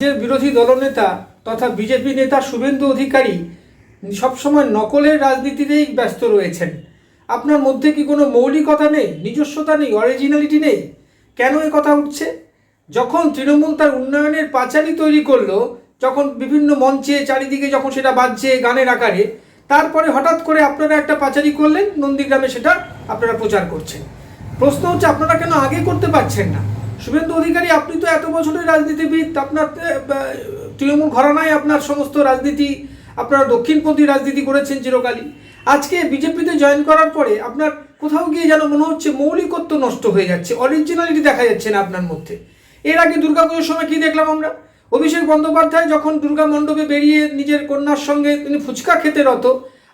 রাজ্যের বিরোধী দলনেতা তথা বিজেপি নেতা শুভেন্দু অধিকারী সবসময় নকলের রাজনীতিতেই ব্যস্ত রয়েছেন। আপনার মধ্যে কি কোনো মৌলিকতা নেই? নিজস্বতা নেই? অরিজিনালিটি নেই? কেন এ কথা উঠছে? যখন তৃণমূল তার উন্নয়নের পাঁচালি তৈরি করল, যখন বিভিন্ন মঞ্চে চারিদিকে যখন সেটা বাজছে গানের আকারে, তারপরে হঠাৎ করে আপনারা একটা পাঁচালি করলেন, নন্দীগ্রামে সেটা আপনারা প্রচার করছেন। প্রশ্ন হচ্ছে, আপনারা কেন আগে করতে পারছেন না? শুভেন্দু অধিকারী, আপনি তো এত বছরের রাজনীতিবিদ, আপনার তৃণমূল ঘরানায় আপনার সমস্ত রাজনীতি, আপনারা দক্ষিণপন্থী রাজনীতি করেছেন চিরকালই। আজকে বিজেপিতে জয়েন করার পরে আপনার কোথাও গিয়ে যেন মনে হচ্ছে মৌলিকত্ব নষ্ট হয়ে যাচ্ছে অরিজিনালিটি দেখা যাচ্ছে না আপনার মধ্যে। এর আগে দুর্গাপুজোর সময় কি দেখলাম আমরা? অভিষেক বন্দ্যোপাধ্যায় যখন দুর্গা মণ্ডপে বেরিয়ে নিজের কন্যার সঙ্গে তিনি ফুচকা খেতে রত,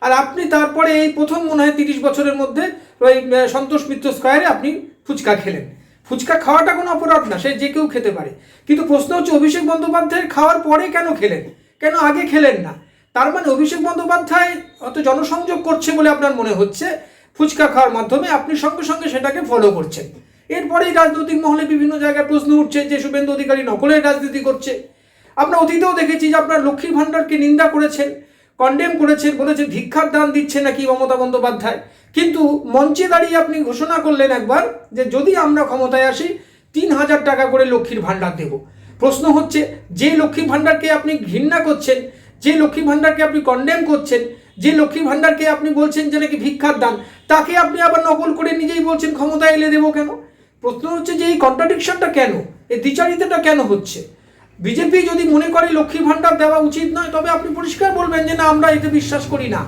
আর আপনি তারপরে এই প্রথম মনে হয় তিরিশ বছরের মধ্যে ওই সন্তোষ মিত্র স্কোয়ারে আপনি ফুচকা খেলেন। ফুচকা খাওয়াটা কোনো অপরাধ না, সে যে কেউ খেতে পারে। কিন্তু প্রশ্ন হচ্ছে অভিষেক বন্দ্যোপাধ্যায়ের খাওয়ার পরে কেন খেলেন? কেন আগে খেলেন না? তার মানে অভিষেক বন্দ্যোপাধ্যায় অত জনসংযোগ করছে বলে আপনার মনে হচ্ছে? ফুচকা খাওয়ার মাধ্যমে আপনি সঙ্গে সঙ্গে সেটাকে ফলো করছেন। এরপরেই রাজনৈতিক মহলে বিভিন্ন জায়গায় প্রশ্ন উঠছে যে শুভেন্দু অধিকারী নকলের রাজনীতি করছে। আমরা অতীতেও দেখেছি যে আপনার লক্ষ্মীর ভাণ্ডারকে নিন্দা করেছেন কন্ডেম করেছেন, বলেছেন, ভিক্ষার দান দিচ্ছে নাকি মমতা বন্দ্যোপাধ্যায়? কিন্তু মঞ্চে দাঁড়িয়ে আপনি ঘোষণা করলেন একবার যে যদি আমরা ক্ষমতায় আসি, তিন হাজার টাকা করে লক্ষ্মীর ভাণ্ডার দেব। প্রশ্ন হচ্ছে, যে লক্ষ্মীর ভাণ্ডারকে আপনি ঘৃণা করছেন, যে লক্ষ্মী ভাণ্ডারকে আপনি কন্ডেম করছেন, যে লক্ষ্মী ভাণ্ডারকে আপনি বলছেন যে নাকি ভিক্ষার দান, তাকে আপনি আবার নকল করে নিজেই বলছেন ক্ষমতায় এলে দেবো কেন? প্রশ্ন হচ্ছে যে এই কন্ট্রাডিকশনটা কেন? এই দ্বিচারিতাটা কেন হচ্ছে? বিজেপি যদি মনে করে লক্ষ্মী ভাণ্ডার দেওয়া উচিত নয়, তবে আপনি পরিষ্কার বলবেন যে না, আমরা এতে বিশ্বাস করি না।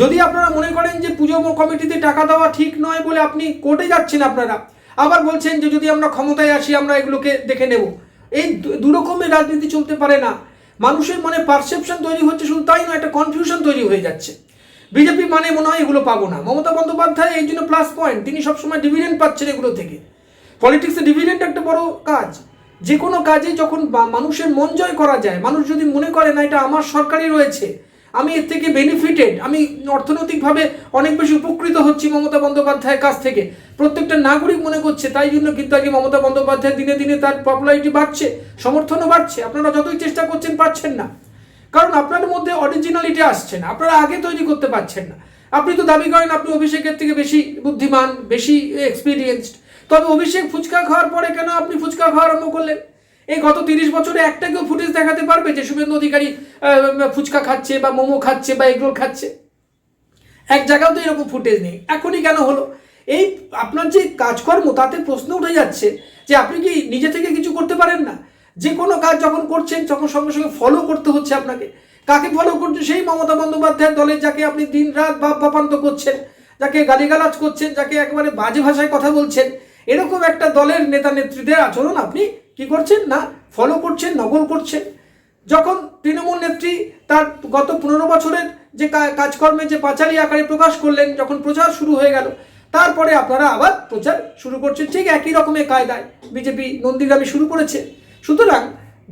যদি আপনারা মনে করেন যে পুজো কমিটিতে টাকা দেওয়া ঠিক নয় বলে আপনি কোর্টে যাচ্ছেন আপনারা, আবার বলছেন যে যদি আমরা ক্ষমতায় আসি, আমরা এগুলোকে দেখে নেব। এই দুরকমের রাজনীতি চলতে পারে না। মানুষের মনে পারসেপশন তৈরি হচ্ছে শুধু তাই নয়, একটা কনফিউশন তৈরি হয়ে যাচ্ছে। বিজেপি মানে মনে হয় এগুলো পাবো না। মমতা বন্দ্যোপাধ্যায় এই জন্য প্লাস পয়েন্ট তিনি সবসময় ডিভিডেন্ড পাচ্ছেন এগুলো থেকে। পলিটিক্সে ডিভিডেন্ড একটা বড় কাজ। যে কোনো কাজে যখন মানুষের মন জয় করা যায়, মানুষ যদি মনে করে না, এটা আমার সরকারই রয়েছে আমি এর থেকে বেনিফিটেড আমি অর্থনৈতিকভাবে অনেক বেশি উপকৃত হচ্ছি মমতা বন্দ্যোপাধ্যায়ের কাছ থেকে। প্রত্যেকটা নাগরিক মনে করছে, তাই জন্য কিন্তু আজকে মমতা বন্দ্যোপাধ্যায় দিনে দিনে তার পপুলারিটি বাড়ছে, সমর্থনও বাড়ছে। আপনারা যতই চেষ্টা করছেন, পাচ্ছেন না। কারণ আপনার মধ্যে অরিজিনালিটি আসছে না, আপনারা আগে তৈরি করতে পারছেন না। আপনি তো দাবি করেন, আপনি অভিষেকের থেকে বেশি বুদ্ধিমান, বেশি এক্সপিরিয়েন্সড তবে অভিষেক ফুচকা খাওয়ার পরে কেন আপনি ফুচকা খাওয়া আরম্ভ করলেন? এই গত তিরিশ বছরে একটা কেউ ফুটেজ দেখাতে পারবে যে শুভেন্দু অধিকারী ফুচকা খাচ্ছে বা মোমো খাচ্ছে বা এগরোল খাচ্ছে? এক জায়গাও তো এরকম ফুটেজ নেই। এখনই কেন হলো? এই আপনার যে কাজকর্ম, তাতে প্রশ্ন উঠে যাচ্ছে যে আপনি কি নিজে থেকে কিছু করতে পারেন না? যে কোনো কাজ যখন করছেন, তখন সঙ্গে সঙ্গে ফলো করতে হচ্ছে আপনাকে। কাকে ফলো করছে সেই মমতা বন্দ্যোপাধ্যায়ের দলের যাকে আপনি দিন রাত বাপ বাপান্ত করছেন, যাকে গালিগালাজ করছেন, যাকে একেবারে বাজে ভাষায় কথা বলছেন, এরকম একটা দলের নেতা নেত্রীদের আচরণ আপনি কি করছেন? না ফলো করছেন, নকল করছেন। যখন তৃণমূল নেত্রী তার গত পনেরো বছরের যে কাজকর্মে যে পাঁচালি আকারে প্রকাশ করলেন, যখন প্রচার শুরু হয়ে গেল, তারপরে আপনারা আবার প্রচার শুরু করছেন। ঠিক একই রকমের কায়দায় বিজেপি নন্দীগ্রামে শুরু করেছে। সুতরাং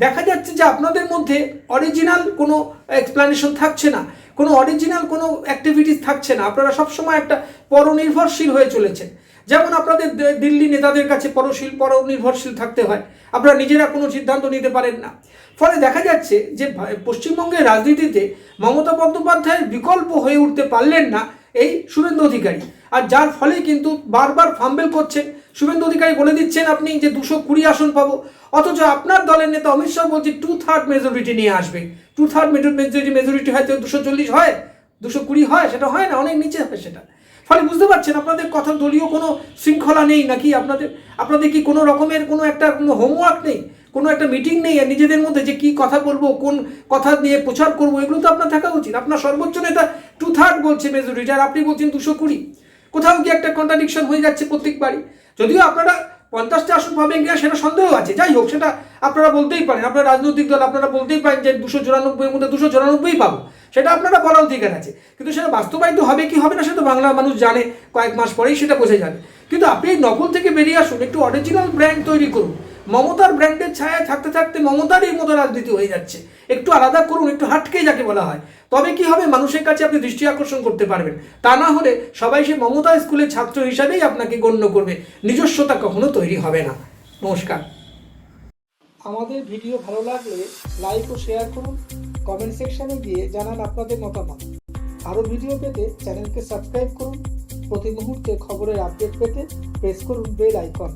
দেখা যাচ্ছে যে আপনাদের মধ্যে অরিজিনাল কোনো এক্সপ্লানেশন থাকছে না, কোনো অরিজিনাল কোনো অ্যাক্টিভিটিস থাকছে না। আপনারা সবসময় একটা পরনির্ভরশীল হয়ে চলেছেন। যেমন আপনাদের দিল্লি নেতাদের কাছে পরশীল, পরনির্ভরশীল থাকতে হয়। আপনারা নিজেরা কোনো সিদ্ধান্ত নিতে পারেন না। ফলে দেখা যাচ্ছে যে, পশ্চিমবঙ্গের রাজনীতিতে মমতা বন্দ্যোপাধ্যায়ের বিকল্প হয়ে উঠতে পারলেন না এই শুভেন্দু অধিকারী। আর যার ফলে কিন্তু বারবার ফাম্বেল করছেন শুভেন্দু অধিকারী বলে দিচ্ছেন আপনি যে, দুশো কুড়ি আসন পাবো। অথচ আপনার দলের নেতা অমিত শাহ বলছে টু থার্ড মেজরিটি নিয়ে আসবে। টু থার্ড মেজরিটি মেজরিটি হয়তো দুশো চল্লিশ হয়? দুশো কুড়ি হয়? সেটা হয় না? অনেক নিচে হয় সেটা। ফলে বুঝতে পারছেন আপনাদের কথা দলীয় কোনো শৃঙ্খলা নেই নাকি? আপনাদের আপনাদের কি কোনো রকমের কোনো একটা কোনো হোমওয়ার্ক নেই? কোনো একটা মিটিং নেই? আর নিজেদের মধ্যে যে কি কথা বলব, কোন কথা নিয়ে প্রচার করব, এগুলো তো আপনার থাকা উচিত। আপনার সর্বোচ্চ নেতা টু থার্ড বলছে মেজরিটি আর আপনি বলছেন দুশো কুড়ি। কোথাও গিয়ে একটা কন্ট্রাডিকশন হয়ে যাচ্ছে প্রত্যেকবারই যদিও আপনারা পঞ্চাশটা আসন পাবেন কিনা সেটা সন্দেহ আছে। যাই হোক, সেটা আপনারা বলতেই পারেন। আপনারা রাজনৈতিক দল, আপনারা বলতেই পারেন যে দুশো চুরানব্বইয়ের মধ্যে দুশো চুরানব্বই পাবো। সেটা আপনারা বলার অধিকার আছে। কিন্তু সেটা বাস্তবায়িত হবে কি হবে না, সেটা বাংলার মানুষ জানে। কয়েক মাস পরেই সেটা বোঝা যাবে। কিন্তু আপনি নকল থেকে বেরিয়ে আসুন, একটু অরিজিনাল ব্র্যান্ড তৈরি করুন। মমতার ব্র্যান্ডের ছায়া থাকতে থাকতে মমতারই মতো রাজনীতি হয়ে যাচ্ছে। একটু আলাদা করুন, একটু হাটকে যাকে বলা হয়। তবে কি হবে? মানুষের কাছে আপনি দৃষ্টি আকর্ষণ করতে পারবেন। তা না হলে সবাই সে মমতা স্কুলের ছাত্র হিসাবেই আপনাকে গণ্য করবে। নিজস্বতা কখনো তৈরি হবে না। নমস্কার। আমাদের ভিডিও ভালো লাগলে লাইক ও শেয়ার করুন। কমেন্ট সেকশনে গিয়ে জানান আপনাদের মতামত। আরও ভিডিও পেতে চ্যানেলকে সাবস্ক্রাইব করুন। প্রতি মুহূর্তে খবরের আপডেট পেতে প্রেস করুন বেল আইকন